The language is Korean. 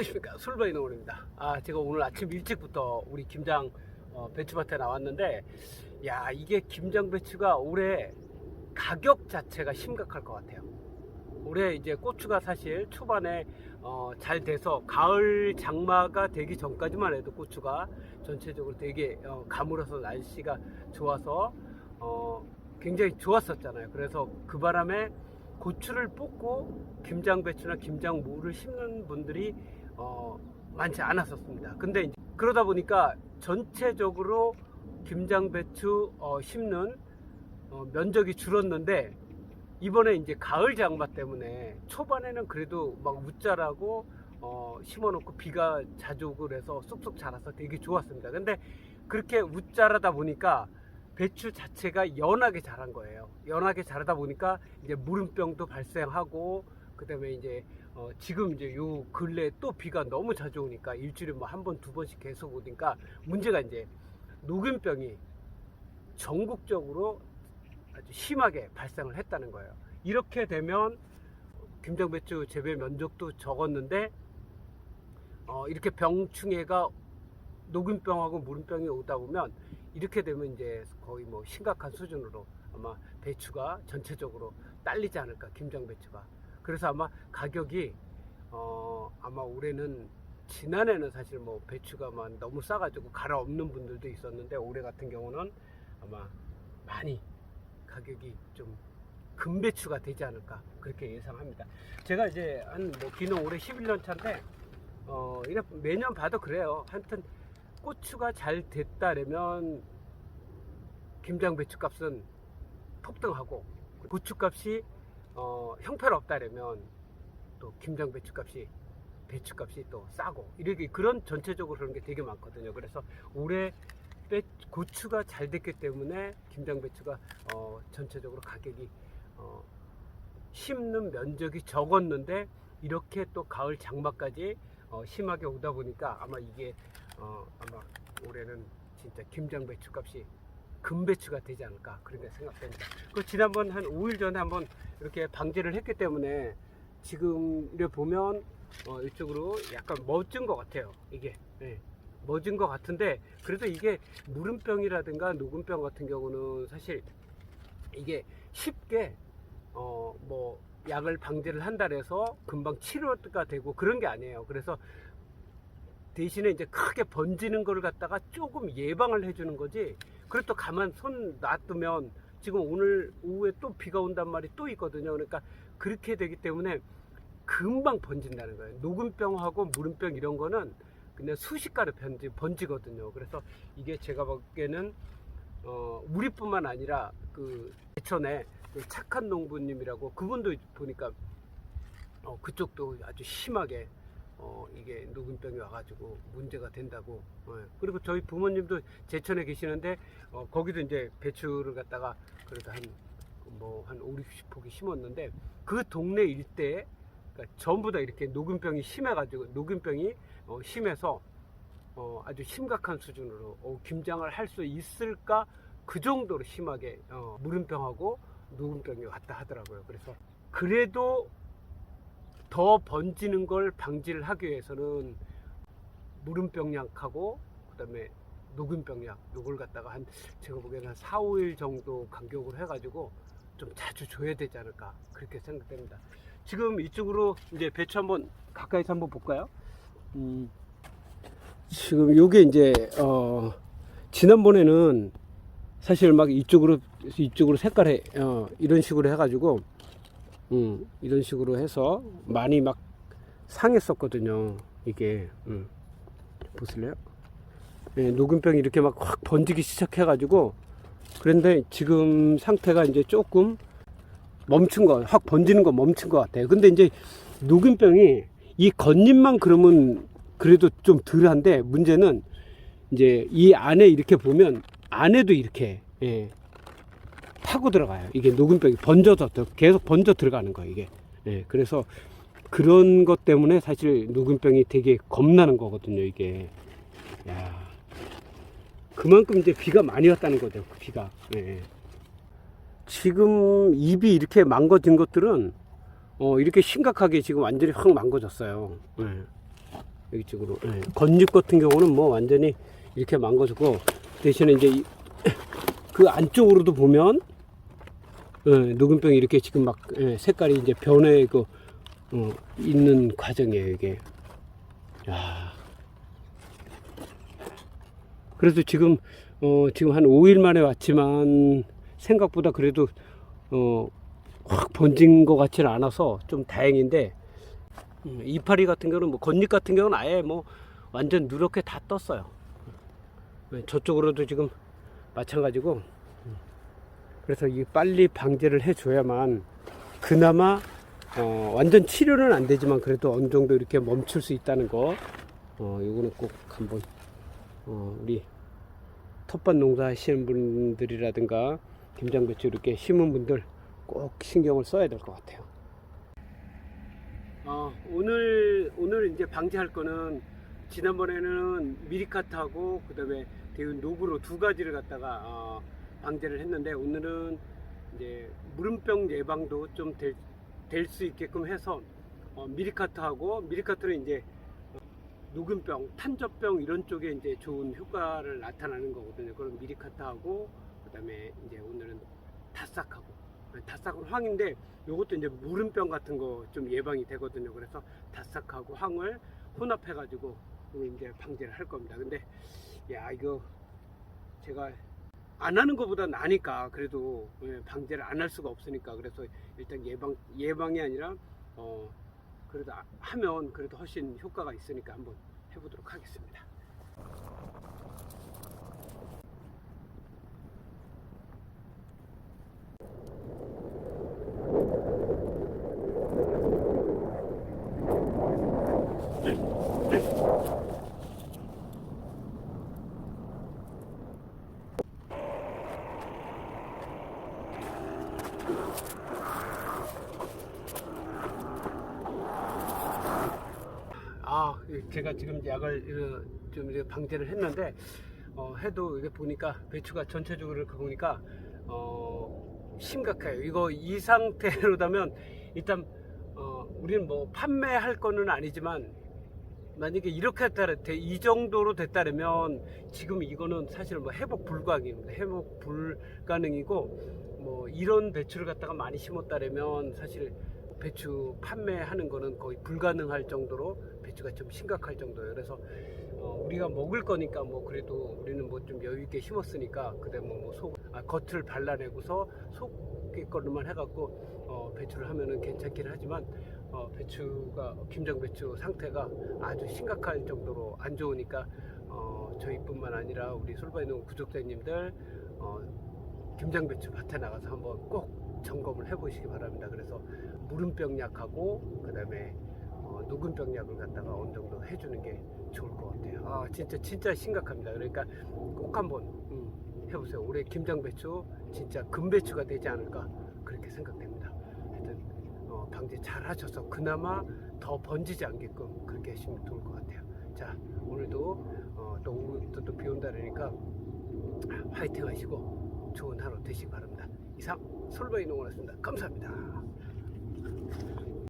안녕하십니까. 술바이 노원입니다. 아 제가 오늘 아침 일찍부터 우리 김장 어, 배추밭에 나왔는데 야 이게 김장 배추가 올해 가격 자체가 심각할 것 같아요. 올해 이제 고추가 사실 초반에 어, 잘 돼서 가을 장마가 되기 전까지만 해도 고추가 전체적으로 되게 어, 가물어서 날씨가 좋아서 어, 굉장히 좋았었잖아요. 그래서 그 바람에 고추를 뽑고 김장 배추나 김장 무를 심는 분들이 어, 많지 않았었습니다. 근데 이제 그러다 보니까 전체적으로 김장 배추 어, 심는 어, 면적이 줄었는데 이번에 이제 가을 장마 때문에 초반에는 그래도 막 웃자라고 어, 심어놓고 비가 자주 오고 그래서 쑥쑥 자라서 되게 좋았습니다. 근데 그렇게 웃자라다 보니까 배추 자체가 연하게 자란 거예요. 연하게 자라다 보니까 이제 물음병도 발생하고 그다음에 이제 어 지금 이제 요 근래 또 비가 너무 자주 오니까 일주일에 뭐 한 번 두 번씩 계속 오니까 문제가 이제 녹균병이 전국적으로 아주 심하게 발생을 했다는 거예요. 이렇게 되면 김장배추 재배 면적도 적었는데 어 이렇게 병충해가 녹균병하고 물음병이 오다 보면 이렇게 되면 이제 거의 뭐 심각한 수준으로 아마 배추가 전체적으로 딸리지 않을까 김장 배추가 그래서 아마 가격이 어 아마 올해는 지난해는 사실 뭐 배추가만 너무 싸가지고 갈아 없는 분들도 있었는데 올해 같은 경우는 아마 많이 가격이 좀 금배추가 되지 않을까 그렇게 예상합니다. 제가 이제 한뭐 비는 올해 11년 차인데 어 이래 매년 봐도 그래요. 하여튼 고추가 잘 됐다라면 김장 배추 값은 폭등하고 고추 값이 어, 형편없다라면 또 김장 배추 값이 배추 값이 또 싸고 이렇게 그런 전체적으로 그런 게 되게 많거든요. 그래서 올해 배, 고추가 잘 됐기 때문에 김장 배추가 어, 전체적으로 가격이 어, 심는 면적이 적었는데 이렇게 또 가을 장마까지 어, 심하게 오다 보니까 아마 이게 어, 아마 올해는 진짜 김장 배추 값이 금배추가 되지 않을까 그런 게 생각됩니다. 그 지난번 한 5일 전에 한번 이렇게 방제를 했기 때문에 지금 이래 보면 어, 이쪽으로 약간 멋진 것 같아요. 이게 예, 멋진 것 같은데 그래도 이게 물음병이라든가 녹음병 같은 경우는 사실 이게 쉽게 어, 뭐 약을 방제를 한다 해서 금방 치료가 되고 그런 게 아니에요. 그래서 대신에 이제 크게 번지는 걸 갖다가 조금 예방을 해주는 거지. 그리고 또 가만 손 놔두면 지금 오늘 오후에 또 비가 온단 말이 또 있거든요. 그러니까 그렇게 되기 때문에 금방 번진다는 거예요. 녹음병하고 물음병 이런 거는 그냥 수시가로 번지, 번지거든요. 그래서 이게 제가 보기에는 어, 우리뿐만 아니라 그 대천에 그 착한 농부님이라고 그분도 보니까 어, 그쪽도 아주 심하게 어, 이게 녹음병이 와가지고 문제가 된다고. 어, 그리고 저희 부모님도 제천에 계시는데 어, 거기도 이제 배추를 갖다가 그래도 한 뭐 한 5, 60폭이 심었는데 그 동네 일대에 그러니까 전부 다 이렇게 녹음병이 심해가지고 녹음병이 어, 심해서 어, 아주 심각한 수준으로 어, 김장을 할 수 있을까 그 정도로 심하게 어, 물음병하고 녹음병이 왔다 하더라고요. 그래서 그래도 더 번지는 걸 방지를 하기 위해서는 물음병약하고 그다음에 녹음병약 요걸 갖다가 한 제가 보기에는 한 4, 5일 정도 간격으로 해가지고 좀 자주 줘야 되지 않을까 그렇게 생각됩니다. 지금 이쪽으로 이제 배추 한번 가까이서 한번 볼까요? 음, 지금 요게 이제 어 지난번에는 사실 막 이쪽으로 이쪽으로 색깔에 어, 이런 식으로 해가지고 음, 이런 식으로 해서 많이 막 상했었거든요. 이게 음, 보실래요? 예, 녹음병이 이렇게 막 확 번지기 시작해가지고 그런데 지금 상태가 이제 조금 멈춘 거, 확 번지는 거 멈춘 것 같아요. 근데 이제 녹음병이 이 겉잎만 그러면 그래도 좀 덜한데 문제는 이제 이 안에 이렇게 보면 안에도 이렇게 예, 파고 들어가요. 이게 녹음병이 번져서 더- 계속 번져 들어가는 거예요. 이게 예, 그래서 그런 것 때문에 사실 녹음병이 되게 겁나는 거거든요. 이게 야 그만큼 이제 비가 많이 왔다는 거죠. 그 비가 예. 지금 입이 이렇게 망가진 것들은 어, 이렇게 심각하게 지금 완전히 확 망가졌어요. 예. 여기 쪽으로. 예. 건육 같은 경우는 뭐 완전히 이렇게 망가지고 대신에 이제 이- 그 안쪽으로도 보면 예, 녹음병이 이렇게 지금 막 예, 색깔이 이제 변해고 어, 있는 과정이에요 이게. 야. 그래서 지금 어, 지금 한 5일 만에 왔지만 생각보다 그래도 어, 확 번진 것 같지는 않아서 좀 다행인데 음, 이파리 같은 경우는 뭐 건잎 같은 경우는 아예 뭐 완전 누렇게 다 떴어요. 네, 저쪽으로도 지금 마찬가지고 음, 그래서 이 빨리 방제를 해줘야만 그나마 어, 완전 치료는 안 되지만 그래도 어느 정도 이렇게 멈출 수 있다는 거 어, 요거는 꼭 한번 어, 우리 텃밭 농사 하시는 분들이라든가 김장배추 이렇게 심은 분들 꼭 신경을 써야 될 것 같아요. 어, 오늘 오늘 이제 방지할 거는 지난번에는 미리카트하고 그다음에 대운 노브로 두 가지를 갖다가 어, 방제를 했는데 오늘은 이제 물음병 예방도 좀 될 수 있게끔 해서 어, 미리카트하고 미리카트는 이제 녹음병, 탄저병 이런 쪽에 이제 좋은 효과를 나타나는 거거든요. 그럼 미리카트하고 그다음에 이제 오늘은 다싹하고 다싹은 황인데 요것도 이제 물음병 같은 거 좀 예방이 되거든요. 그래서 다싹하고 황을 혼합해 가지고 이제 방제를 할 겁니다. 근데 야 이거 제가 안 하는 것보다 나니까 그래도 예, 방제를 안 할 수가 없으니까 그래서 일단 예방 예방이 아니라 어 그래도 아- 하면 그래도 훨씬 효과가 있으니까 한번 해보도록 하겠습니다. 아, 제가 지금 약을 어, 좀 이제 방제를 했는데 어, 해도 이게 보니까 배추가 전체적으로 이렇게 보니까 어, 심각해요. 이거 이 상태로다면 일단 어, 우리는 뭐 판매할 거는 아니지만 만약에 이렇게 따라 이 정도로 됐다면 지금 이거는 사실 뭐 회복 불가능입니다. 회복 불가능이고 뭐 이런 배추를 갖다가 많이 심었다면 사실 배추 판매하는 거는 거의 불가능할 정도로 배추가 좀 심각할 정도예요. 그래서 어, 우리가 먹을 거니까 뭐 그래도 우리는 뭐 좀 여유 있게 심었으니까 그다음에 뭐속 아, 겉을 발라내고서 속의 거로만 해갖고 어, 배추를 하면은 괜찮긴 하지만 어, 배추가 김장 배추 상태가 아주 심각할 정도로 안 좋으니까 어, 저희뿐만 아니라 우리 솔바이농 구독자님들 어, 김장 배추 밭에 나가서 한번 꼭 점검을 해보시기 바랍니다. 그래서 무름병 약하고 그다음에 어, 녹음병 약을 갖다가 어느 정도 해주는 게 좋을 것 같아요. 아 진짜 진짜 심각합니다. 그러니까 꼭 한번 음, 해보세요. 올해 김장 배추 진짜 금배추가 되지 않을까 그렇게 생각됩니다. 하여튼 어, 방제 잘 하셔서 그나마 더 번지지 않게끔 그렇게 하시면 좋을 것 같아요. 자 오늘도 어, 또 오후부터 또비 온다 그러니까 화이팅 하시고 좋은 하루 되시기 바랍니다. 이상 솔바이 농원이었습니다. 감사합니다.